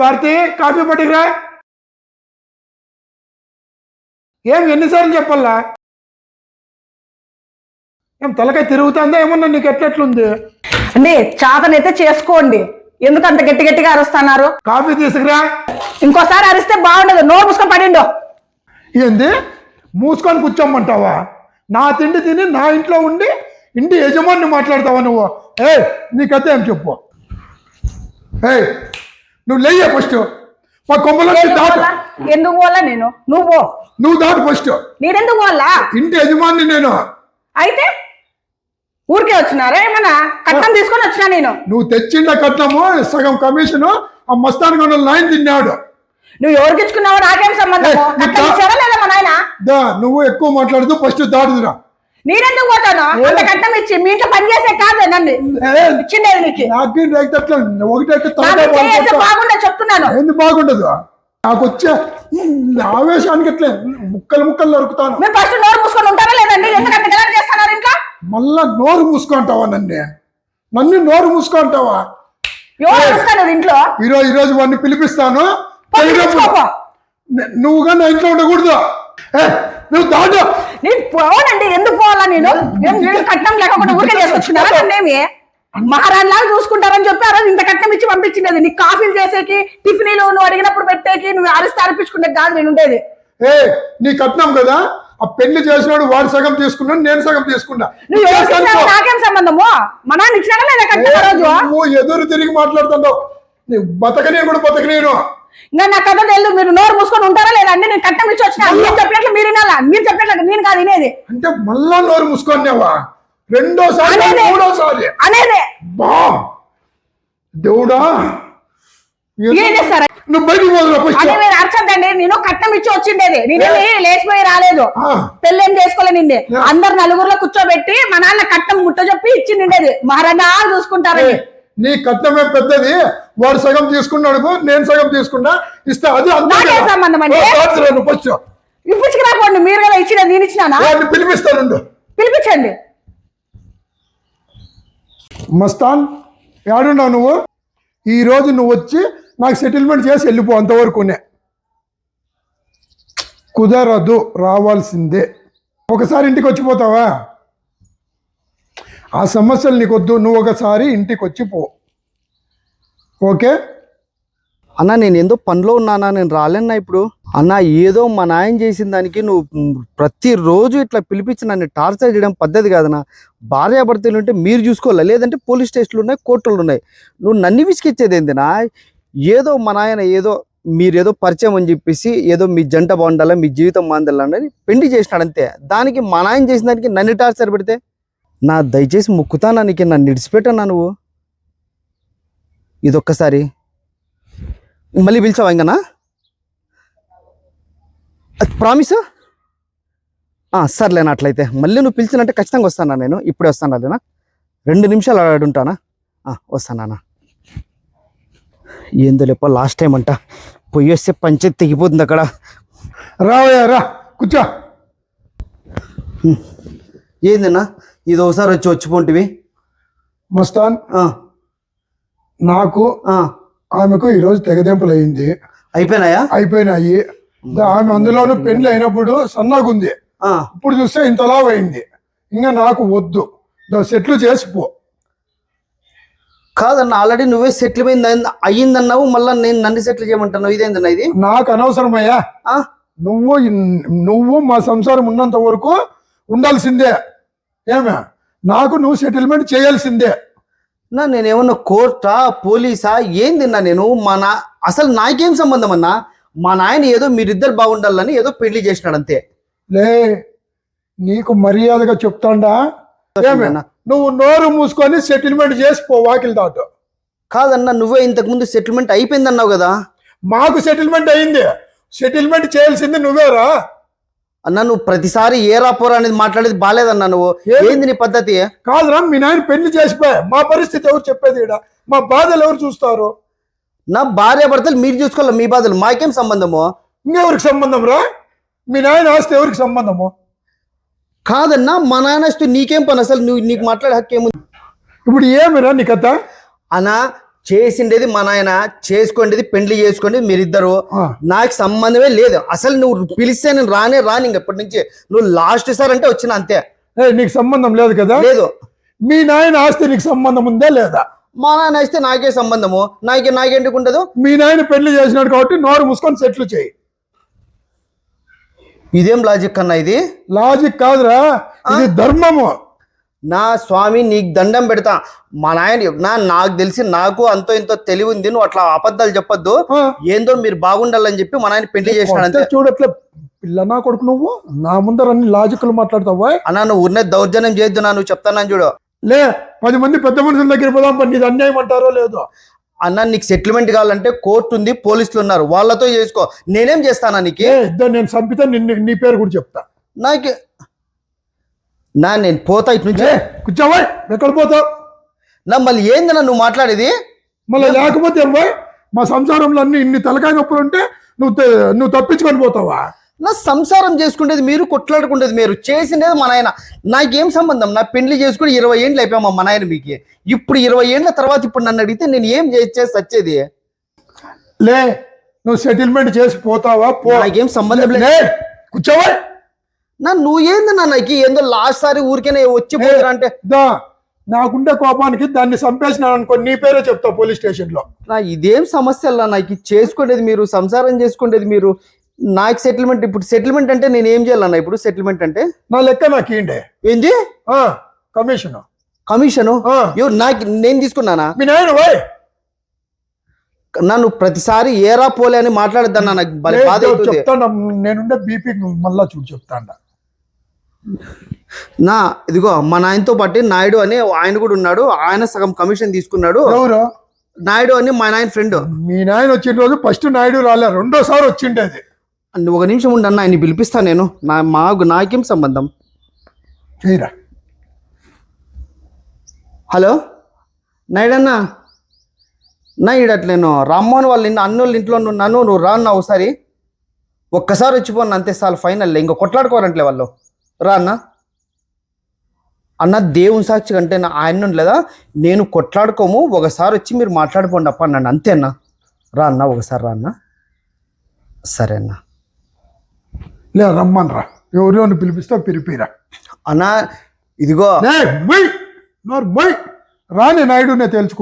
Bharati coffee పట్టుకురా. ఏం ఎన్నిసార్లు చెప్పాలా? ఏం తలకాయ తిరుగుతుందా? ఏమన్నా నీకు ఎట్లెట్లుంది? అండి చాతనైతే చేసుకోండి. ఎందుకు అంత గట్టి గట్టిగా అరుస్తున్నారు? కాఫీ తీసుకురా. ఇంకోసారి అరిస్తే బాగుండదు. నోరు మూసుకొని పడిండు. ఏంది? మూసుకొని కూర్చోమంటావా? నా తిండి తిని నా ఇంట్లో ఉండి ఇంటి యజమాని మాట్లాడతావా నువ్వు? ఏ నీ కథ ఏం చెప్పు? ఏ నువ్వు లేయ్యే ఫస్ట్. మా కొమ్మలో ఎందుకు దాటు. పోలా? ఎందుకు పోలా నేను? నువ్వు. నువ్వు దాటు ఫస్ట్. నేనెందుకు పోలా? ఇంటి యజమాని నేను. అయితే? ఊరికే వచ్చినారా ఏమన్నా? కట్టం తీసుకొని వచ్చినా నేను? నువ్వు తెచ్చిండ కట్నము సగం కమిషను ఆ మస్తాన్ కొండ లైన్ తిన్నాడు. నువ్వు ఎవరికి ఇచ్చుకున్నావో నాకేం సంబంధం లేదా మా నాయన? దా నువ్వు ఎక్కువ మాట్లాడుతూ ఫస్ట్ దాటుదురా. నేనెందుకు పోతాను? అంత కట్టం ఇచ్చి మీ ఇంట్లో పని చేసే కాదు నన్ను. ఇచ్చిండేది నీకు. నాకేం రేగట్లా ఒకటైతే నాకు తలకాయ చేస్తే బాగుంటుంది. బాగుండే చెప్తున్నాను. ఏంది బాగుండదు? నాకు వచ్చే ఆవేశానికి ఎట్లే ముక్కలు ముక్కలు నరుకుతాను. మీరు ఫస్ట్ నోరు మూసుకొని ఉంటారా లేదండి? ఎందుకంటే గెలర్ చేస్తున్నారు ఇంట్లో? మళ్ళా నోరు మూసుకుంటావా నన్ను? నన్ను నోరు మూసుకుంటావా? ఎవరు ఇంట్లో? ఈరోజు ఈరోజు వాడిని పిలిపిస్తాను. పంపించుకోపో. నే- ఇంట్లో ఉండకూడదు. నువ్వు దాటు నేను పోనండి ఎందుకు పోవాలా నేను? నేను కట్నం లేకుండా ఊరికే చేసుకొచ్చుకున్నారా నన్నేమి? మహారాణి లాగా చూసుకుంటారని చెప్పి ఆ రోజు ఇంత కట్నం ఇచ్చి పంపించినది. నీకు కాఫీలు చేసేకి టిఫినీలు నువ్వు అడిగినప్పుడు పెట్టేకి నువ్వు అరిస్తే అరిపించుకునే కాదు నేను ఉండేది. ఏ నీ కట్నం కదా? ఆ పెళ్ళి చేసినాడు వాడు సగం తీసుకున్నాడు నేను సగం తీసుకున్నా. నాకేం సంబంధము? మా నాన్న ఇచ్చినారా లేదా కట్నం ఆ రోజు? నువ్వు ఎదురు తిరిగి మాట్లాడుతున్నావు. నీ బతకనే కూడా బతకనేను ఇంకా నా కథ తెలు మీరు నోరు మూసుకొని ఉంటారా లేదా? అండి నేను కట్నం ఇచ్చి వచ్చిన. మీరు చెప్పినట్లు మీరు వినాలా? మీరు చెప్పినట్లు నేను కాదు వినేది. అంటే మళ్ళా నోరు మూసుకున్నావా రెండోసారి. మూడోసారి. అనేదే బా! దేవుడా! నువ్వు బయటికి అర్చద్దండి. నేను కట్నం ఇచ్చి వచ్చిండేది. నేనేమి లేచిపోయి రాలేదు. పెళ్ళేం చేసుకోలే నిండే అందరు నలుగురిలో కూర్చోబెట్టి మా నాన్న కట్నం ముట్ట చెప్పి ఇచ్చి నిండేది. మహారాజా చూసుకుంటారని. నీ కట్నమే పెద్దది వాడు సగం తీసుకున్నాడు నేను సగం తీసుకున్నా ఇస్తా. అది నాకేం. సంబంధం అండి? మీరు కదా ఇచ్చిన నేను ఇచ్చినానా? వాడిని పిలిపిస్తానుండు పిలిపించండి. మస్తాన్ ఏడున్నావు నువ్వు? ఈ రోజు నువ్వు వచ్చి నాకు సెటిల్మెంట్ చేసి వెళ్ళిపో అంతవరకునే కుదరదు రావాల్సిందే. ఒకసారి ఇంటికి వచ్చిపోతావా? ఆ సమస్యలు నీకొద్దు నువ్వు ఒకసారి ఇంటికి వచ్చి పో. ఓకే? అన్న నేను ఏందో పనిలో ఉన్నానా నేను రాలేనా ఇప్పుడు. అన్న ఏదో మా నాయన చేసిన దానికి నువ్వు ప్రతిరోజు ఇట్లా పిలిపించి నన్ను టార్చర్ చేయడం పద్ధతి కాదన్న. భార్యాభర్తలు ఉంటే మీరు చూసుకోవాలి? లేదంటే పోలీస్ స్టేషన్లు ఉన్నాయి కోర్టులు ఉన్నాయి. నువ్వు నన్ను విసిగిచ్చేది ఏందినా? ఏదో మా నాయన ఏదో మీరేదో పరిచయం అని చెప్పేసి ఏదో మీ జంట బాగుండాలా మీ జీవితం బాగుండాలని పెళ్ళి చేసినాడు అంతే. దానికి మా నాయన చేసిన దానికి నన్ను టార్చర్ పెడితే నా దయచేసి ముక్కుతానా నీకు నన్ను ఇడిచిపెట్టన్నా నువ్వు? ఇదొక్కసారి. మళ్ళీ పిలిచావా ఇంకనా? ప్రామిస్? సర్లేనా అట్లయితే. మళ్ళీ నువ్వు పిలిచినంటే ఖచ్చితంగా వస్తానా నేను? ఇప్పుడే వస్తాను అదేనా రెండు నిమిషాలు ఆడుంటానా వస్తానా ఏందో లేపో లాస్ట్ టైం అంట. పొయ్యి వస్తే పంచాయతీ తెగిపోతుంది అక్కడ. రావయ్యా రా. కూర్చో. ఏందన్నా? ఇది ఒకసారి వచ్చి వచ్చిపోంటివి మస్తాన్ నాకు ఆమెకు ఈరోజు తెగదెంపులు అయింది అయిపోయినాయా? అయిపోయినాయి. ఆమె అందులోనూ పెళ్ళి అయినప్పుడు సన్నగుంది. ఆ, ఇప్పుడు చూస్తే ఇంతలా అయింది ఇంకా నాకు వద్దు. సెట్లు చేసిపో కాదన్న ఆల్రెడీ నువ్వే సెటిల్ అయ్యిందన్నావు మళ్ళీ నేను నన్ను సెటిల్ చేయమంటున్నావు. ఇదేందన్నా ఇది? నాకు అనవసరమయ్యా. నువ్వు నువ్వు మా సంసారం ఉన్నంత వరకు ఉండాల్సిందే. ఏమే? నాకు నువ్వు సెటిల్మెంట్ చేయాల్సిందే. నా నేనేమన్నా కోర్టా పోలీసా? ఏందిన్నా నేను? మా నా అసలు నాకేం సంబంధం అన్నా? మా నాయన ఏదో మీరిద్దరు బాగుండాలని ఏదో పెళ్ళి చేసినాడు అంతే. లే నీకు మర్యాదగా చెప్తాండా? ఏమే. నువ్వు నోరు మూసుకొని సెటిల్మెంట్ చేసిపో వాకిల్ దాటు. కాదన్నా నువ్వే ఇంతకు ముందు సెటిల్మెంట్ అయిపోయింది అన్నావు కదా. మాకు సెటిల్మెంట్ అయింది. సెటిల్మెంట్ చేయాల్సింది నువ్వేరా? అన్నా నువ్వు ప్రతిసారి ఏరా పోరా అనేది మాట్లాడేది బాలేదన్నా నువ్వు? ఏంది నీ పద్ధతి? కాదురా మీ నాయన పెళ్ళి చేసిపోయా. మా పరిస్థితి ఎవరు చెప్పేది ఈడ? మా బాధలు ఎవరు చూస్తారు? నా భార్య భర్తలు మీరు చూసుకోవాలి? మీ బాధలు మాకేం సంబంధము? ఇంకెవరికి సంబంధం రా? మీ నాయన ఆస్తి ఎవరికి సంబంధము? కాదన్నా మా నాయన వస్తే నీకేం పని? అసలు నువ్వు నీకు మాట్లాడే హక్కు ఏముంది? ఇప్పుడు ఏమిరా నీ కథ? అన్నా చేసిండేది మా నాయన చేసుకోండేది పెండ్లి చేసుకోండి మీరిద్దరు. నాకు సంబంధమే లేదు. అసలు నువ్వు పిలిస్తే నేను రానే రాని ఇంక ఇప్పటి నుంచి. నువ్వు లాస్ట్ సార్ అంటే వచ్చిన అంతే. నీకు సంబంధం లేదు కదా? లేదు. మీ నాయన ఆస్తి నీకు సంబంధం ఉందా లేదా? మా నాయన అయితే నాకే సంబంధము. నాకే నాకెందుకు ఉండదు? మీ నాయన పెళ్ళి చేసినాడు కాబట్టి నోరు మూసుకొని సెటిల్ చేయి. ఇదేం లాజిక్ అన్న ఇది? లాజిక్ కాదురా. ఇది ధర్మము. నా స్వామి నీకు దండం పెడతా. మా నాయన నా నాకు తెలిసి నాకు అంతో ఇంతో తెలివి ఉంది నువ్వు అట్లా అబద్ధాలు చెప్పొద్దు. ఏందో మీరు బాగుండాలని చెప్పి మా నాయన పెళ్ళి చేసినాడు అంతే. కొడితే చూడట్లే పిల్ల నా కొడుకు నువ్వు? నా ముందర అన్ని లాజికల్ మాట్లాడతావా అన్న నువ్వు ఉన్న దౌర్జన్యం చేయొద్దు నా నువ్వు చెప్తానని చూడు. లే పది మంది పెద్ద మనుషుల దగ్గర పోదాం పని నీది అన్యాయం అంటారో లేదో. అన్న నీకు సెటిల్మెంట్ కావాలంటే కోర్టు ఉంది పోలీసులు ఉన్నారు. వాళ్ళతో చేసుకో. నేనేం చేస్తానా నీకు? నేను చంపితే నీ పేరు కూడా చెప్తా. నాకు నా నేను పోతా ఇటు నుంచి. కూర్చోవా ఎక్కడ పోతావు? నా మళ్ళీ ఏందన్నా నువ్వు మాట్లాడేది? మళ్ళీ లేకపోతే పోయ్? మా సంసారంలో అన్ని ఇన్ని తలకాయ నొప్పులు ఉంటే నువ్వు నువ్వు తప్పించుకొని పోతావా? నా సంసారం చేసుకునేది మీరు కొట్లాడుకునేది మీరు చేసిండేది మా నాయన. నాకేం సంబంధం? నా పెళ్ళి చేసుకుని ఇరవై ఏండ్లు అయిపోయామా మా నాయన మీకు? ఇప్పుడు ఇరవై ఏండ్ల తర్వాత ఇప్పుడు నన్ను అడిగితే నేను ఏం చేసి వచ్చేది లే నువ్వు సెటిల్మెంట్ చేసి పోతావా? నాకేం సంబంధం లేదు కూర్చోవా నా నువ్వు ఏందన్నా నాకు ఏందో లాస్ట్ సారి ఊరికేనే వచ్చి పోతురా అంటే. దా నాకుండే కోపానికి దాన్ని చంపేసినాను అనుకో నీ పేరే చెప్తావు పోలీస్ స్టేషన్లో నా ఇదేం సమస్య అలా నాకు ఇది చేసుకునేది మీరు సంసారం చేసుకునేది మీరు. నాకు సెటిల్మెంట్ ఇప్పుడు సెటిల్మెంట్ అంటే నేను ఏం చేయాలన్నా ఇప్పుడు సెటిల్మెంట్ అంటే? నా లెక్క నాకు ఏండే ఏంది ఆ, కమిషన్. కమిషను? ఆ. ఎవరు నాకు నేను తీసుకున్నానా? మీ నాయన నన్ను ప్రతిసారి ఏరా పోలే అని మాట్లాడద్దన్నా నాకు భలే బాధ లేదు, అవుతుంది. చెప్తాను నేనుండే బీపీ మళ్ళా చూడు చెప్తాను నా ఇదిగో మా నాయనతో పాటు నాయుడు అని ఆయన కూడా ఉన్నాడు. ఆయన సగం కమిషన్ తీసుకున్నాడు. ఎవరు? నాయుడు అని మా నాయన ఫ్రెండ్ మీ నాయన వచ్చిన రోజు ఫస్ట్ నాయుడు రాలే రెండోసారి వచ్చిండేది. ఒక నిమిషం ఉండన్న ఆయన పిలిపిస్తా నేను. నా మాకు నాకేం సంబంధం? చేయరా. హలో? నాయుడన్న? నాయుడు అట్లా నేను రామ్మోహన్ వాళ్ళ ఇన్న అన్నోళ్ళ ఇంట్లో ఉన్నాను. నువ్వు రా అన్న ఒకసారి. ఒక్కసారి వచ్చిపోను అంతే చాలు ఫైనల్ ఇంకా కొట్లాడుకోరంట్లే వాళ్ళు. రా అన్న. అన్న దేవుని సాక్షి కంటే నా ఆయన లేదా? నేను కొట్లాడుకోము ఒకసారి వచ్చి మీరు మాట్లాడుకోండి అప్ప అన్నాను అంతే అన్న. రా అన్న ఒకసారి రా అన్న. సరే అన్న. లే రమ్మని రా. ఎవరిని పిలిపిస్తా పిలిపిరా అన్న ఇదిగో. రాని నాయుడునే తెలుసుకుంటా